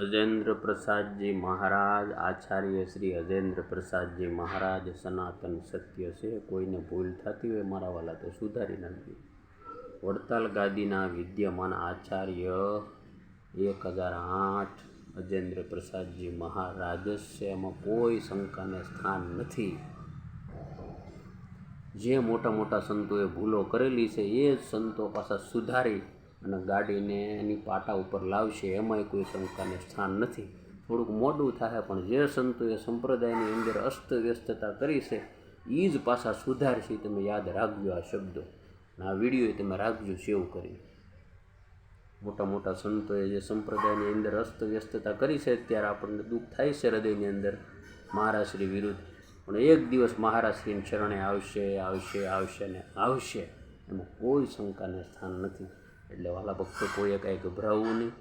અજેન્દ્ર પ્રસાદજી મહારાજ, આચાર્ય શ્રી અજેન્દ્ર પ્રસાદજી મહારાજ, સનાતન સત્ય છે, કોઈને ભૂલ થતી હોય મારા વાલા તો સુધારી નાખજો. વડતાલ ગાદીના વિદ્યમાન આચાર્ય એક હજાર આઠ અજેન્દ્ર પ્રસાદજી મહારાજ છે એમાં કોઈ શંકાને સ્થાન નથી. જે મોટા મોટા સંતોએ ભૂલો કરેલી છે, એ જ સંતો પાછા સુધારી અને ગાડીને એની પાટા ઉપર લાવશે, એમાંય કોઈ શંકાને સ્થાન નથી. થોડુંક મોડું થાય, પણ જે સંતોએ સંપ્રદાયની અંદર અસ્તવ્યસ્તતા કરી છે એ જ પાછા સુધારશે, તમે યાદ રાખજો આ શબ્દો. અને આ વીડિયો તમે રાખજો સેવ કરી. મોટા મોટા સંતોએ જે સંપ્રદાયની અંદર અસ્તવ્યસ્તતા કરી છે, ત્યારે આપણને દુઃખ થાય છે હૃદયની અંદર મહારાશ્રી વિરુદ્ધ. પણ એક દિવસ મહારાશ્રીની શરણે આવશે આવશે આવશે ને આવશે, એમાં કોઈ શંકાને સ્થાન નથી. એટલે વાલા ભક્તો કોઈએ કાંઈ ગભરાવવું નહીં.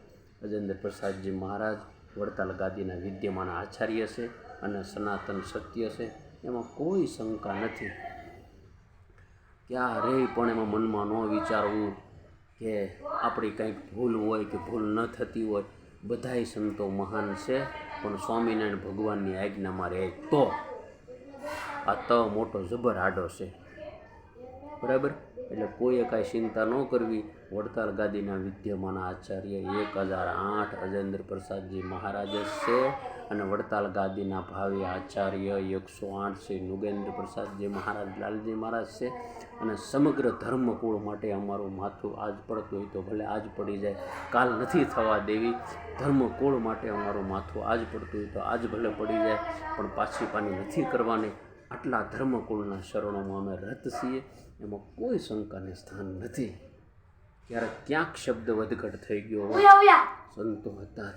અજેન્દ્ર પ્રસાદજી મહારાજ વડતાલ ગાદીના વિદ્યમાન આચાર્ય છે અને સનાતન સત્ય છે. એમાં કોઈ શંકા નથી. ક્યારેય પણ એમાં મનમાં ન વિચારવું કે આપણી કંઈક ભૂલ હોય કે ભૂલ ન થતી હોય. બધાય સંતો મહાન છે, પણ સ્વામિનારાયણ ભગવાનની આજ્ઞામાં રહે તો. આ ત મોટો જબર આડો છે. બરાબર? એટલે કોઈએ કાંઈ ચિંતા ન કરવી. વડતાલ ગાદીના વિદ્યમાન આચાર્ય એક હજાર આઠ અજેન્દ્ર પ્રસાદજી મહારાજ છે અને વડતાલ ગાદીના ભાવિ આચાર્ય એકસો આઠ શ્રી નુગેન્દ્ર પ્રસાદજી મહારાજ લાલજી મહારાજ છે અને સમગ્ર ધર્મકુળ માટે અમારું માથું આજ પડતું હોય તો ભલે આજ પડી જાય, કાલ નથી થવા દેવી. ધર્મકુળ માટે અમારું માથું આજ પડતું હોય તો આજ ભલે પડી જાય, પણ પાછી પાની નથી કરવાની. આટલા ધર્મકુળના શરણોમાં અમે રત છીએ એમાં કોઈ શંકાને સ્થાન નથી. ક્યારેક ક્યાંક શબ્દ વધઘટ થઈ ગયો સંતો હતા.